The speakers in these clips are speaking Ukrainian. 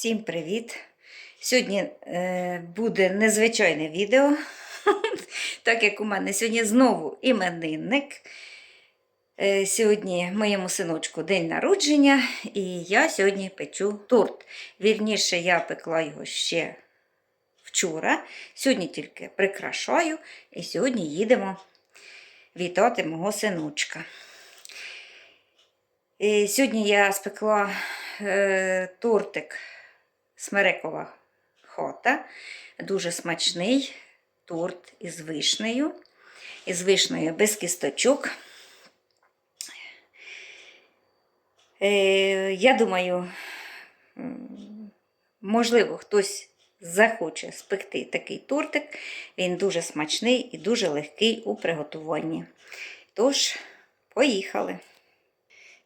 Всім привіт! Сьогодні е, буде незвичайне відео, так як у мене сьогодні знову іменинник. Е, сьогодні моєму синочку день народження, і я сьогодні печу торт. Вірніше, я пекла його ще вчора. Сьогодні тільки прикрашаю, і сьогодні їдемо вітати мого синочка. І сьогодні я спекла е, тортик Смерекова хота. Дуже смачний торт із вишнею. Із вишнею без кісточок. Е, я думаю, можливо, хтось захоче спекти такий тортик. Він дуже смачний і дуже легкий у приготуванні. Тож, поїхали!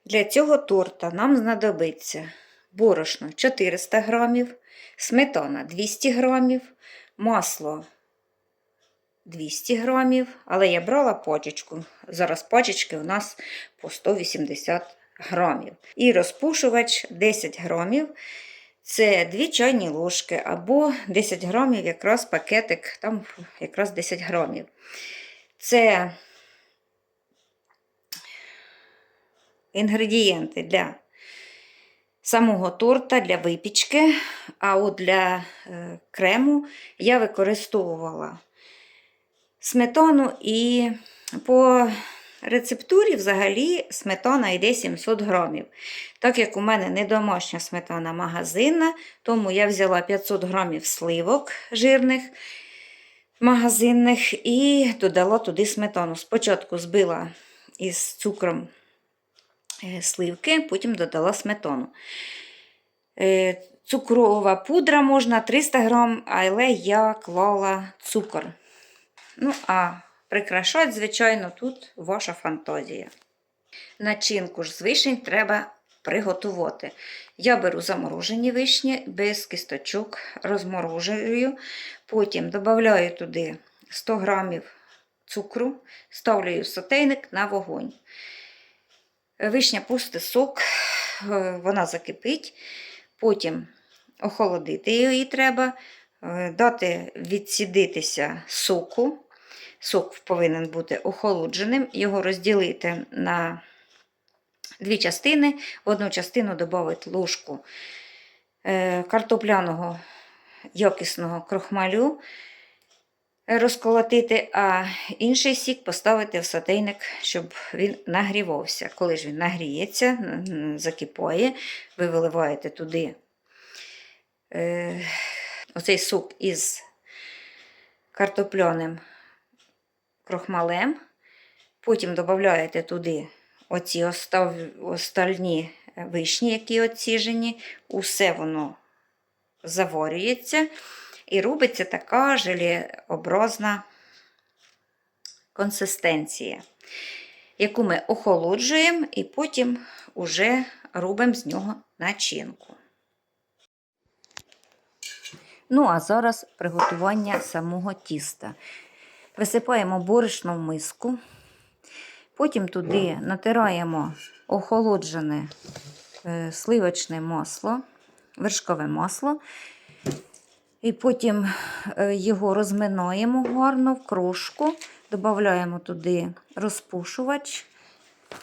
Для цього торта нам знадобиться борошно 400 грамів, сметана 200 грамів, масло 200 грамів, але я брала пачечку. Зараз пачечки у нас по 180 грамів. І розпушувач 10 грамів. Це 2 чайні ложки або 10 грамів, якраз пакетик, там якраз 10 грамів. Це інгредієнти для самого торта, для випічки, а от для е, крему я використовувала сметану і по рецептурі взагалі сметана йде 700 грамів. Так як у мене не домашня сметана магазинна, тому я взяла 500 грамів сливок жирних магазинних і додала туди сметану. Спочатку збила із цукром сливки, потім додала сметану. Е, Цукрова пудра можна 300 грам, але я клала цукор. Ну, а прикрашати, звичайно, тут ваша фантазія. Начинку ж з вишень треба приготувати. Я беру заморожені вишні без кісточок, розморожую, потім додаю туди 100 грамів цукру, ставлю сотейник на вогонь. Вишня пусте сок, е, вона закипить, потім охолодити її треба, е, дати відсідитися соку. Сок повинен бути охолодженим, його розділити на дві частини. В одну частину додати ложку е, картопляного якісного крохмалю, розколотити, а інший сік поставити в сотейник, щоб він нагрівався. Коли ж він нагріється, закипає, ви виливаєте туди е, оцей сок із картопляним крохмалем. Потім додаєте туди оці остав... остальні вишні, які оціжені. Усе воно заварюється і робиться така желеобразна консистенція, яку ми охолоджуємо і потім уже робимо з нього начинку. Ну, а зараз приготування самого тіста. Висипаємо борошно в миску, потім туди натираємо охолоджене е, сливочне масло, вершкове масло, і потім е, його розминаємо гарно в крошку, додаємо туди розпушувач,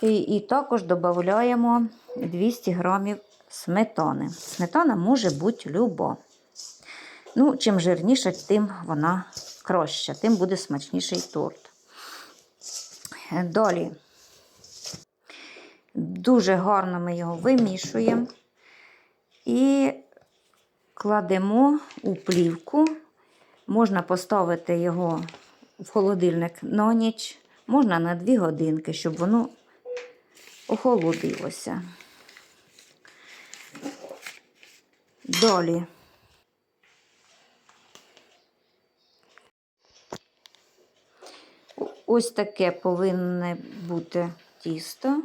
і, і також додаємо 200 грамів сметани. Сметана може бути люба. Ну, чим жирніша, тим вона краща, тим буде смачніший торт. Далі дуже гарно ми його вимішуємо і кладемо у плівку. Можна поставити його в холодильник на ніч, можна на 2 годинки, щоб воно охолодилося. Далі. Ось таке повинне бути тісто.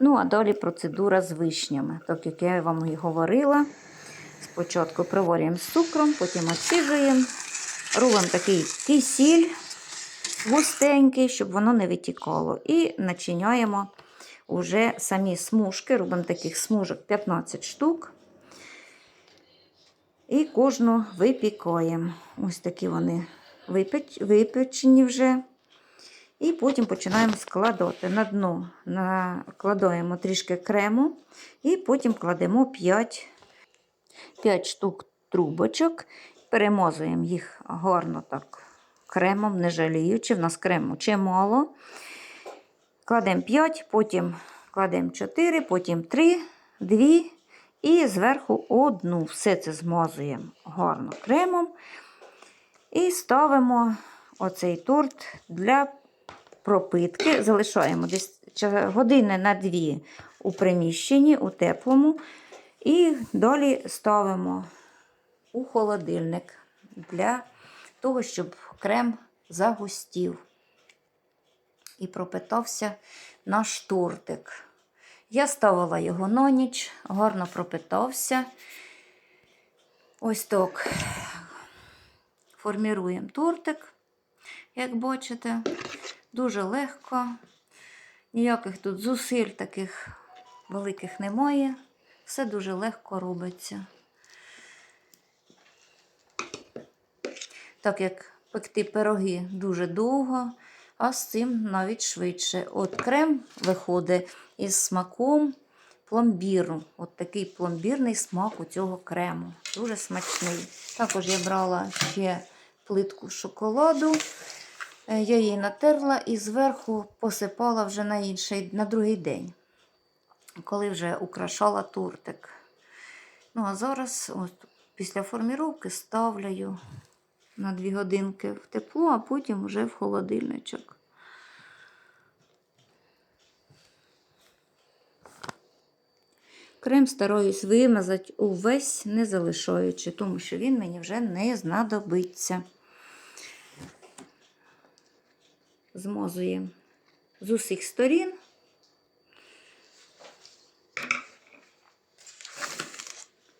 Ну, а далі процедура з вишнями. Так як я вам і говорила, спочатку проварюємо з цукром, потім оціжуємо, робимо такий кисіль густенький, щоб воно не витікало. І начиняємо уже самі смужки, робимо таких смужок 15 штук. І кожну випікаємо. Ось такі вони випечені вже. І потім починаємо складати. На дно накладаємо трішки крему, і потім кладемо 5, 5 штук трубочок, перемазуємо їх гарно так кремом, не жаліючи. В нас крему чимало. Кладемо 5, потім кладемо 4, потім 3, 2 і зверху одну. Все це змазуємо гарно кремом. І ставимо оцей торт для пропитки. Залишаємо десь години на дві у приміщенні, у теплому. І далі ставимо у холодильник для того, щоб крем загустів і пропитався наш тортик. Я ставила його на ніч, гарно пропитався. Ось так. Форміруємо тортик, як бачите, дуже легко. Ніяких тут зусиль таких великих немає. Все дуже легко робиться. Так як пекти пироги дуже довго, а з цим навіть швидше. От крем виходить із смаком пломбіру. От такий пломбірний смак у цього крему. Дуже смачний. Також я брала ще плитку шоколаду. Е, Я її натерла і зверху посипала вже на інший, на другий день, коли вже украшала тортик. Ну, а зараз, от, після форміровки, ставлю на 2 годинки в тепло, а потім вже в холодильничок. Крем стараюсь вимазати увесь, не залишаючи, тому що він мені вже не знадобиться. Змазуємо з усіх сторін.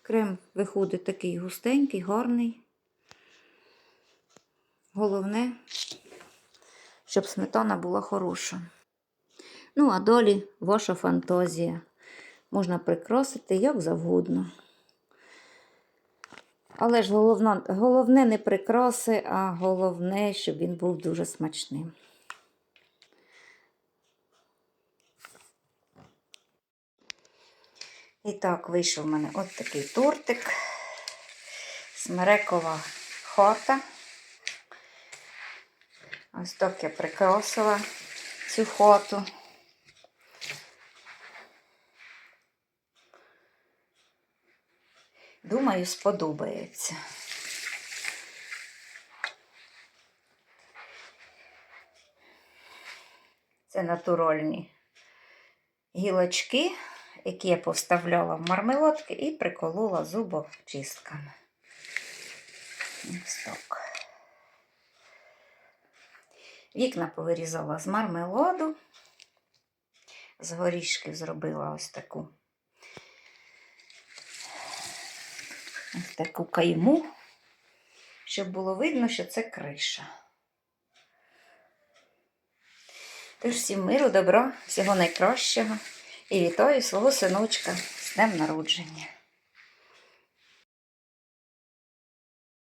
Крем виходить такий густенький, гарний. Головне, щоб сметана була хороша. Ну, а далі ваша фантазія. Можна прикрасити як завгодно. Але ж головне, головне не прикраси, а головне, щоб він був дуже смачним. І так, вийшов в мене от такий тортик. Смерекова хата. Ось так я прикрасила цю хату. Думаю, сподобається. Це натуральні гілочки, які я поставляла в мармеладки і приколола зубочистками. Ось так. Вікна повирізала з мармеладу, з горішків зробила ось таку ось таку кайму, щоб було видно, що це криша. Тож всім миру, добра, всього найкращого і вітаю свого синочка з днем народження.